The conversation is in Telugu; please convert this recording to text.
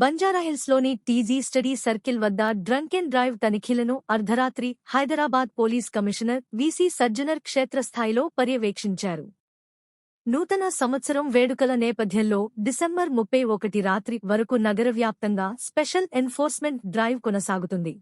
బంజారాహిల్స్లోని టీజీ స్టడీ సర్కిల్ వద్ద డ్రంక్ అండ్ డ్రైవ్ తనిఖీలను అర్ధరాత్రి Hyderabad police commissioner VC Sajjanar క్షేత్రస్థాయిలో పర్యవేక్షించారు. నూతన సంవత్సరం వేడుకల నేపథ్యంలో డిసెంబర్ ముప్పై ఒకటి రాత్రి వరకు నగర వ్యాప్తంగా స్పెషల్ ఎన్ఫోర్స్మెంట్ డ్రైవ్ కొనసాగుతుంది.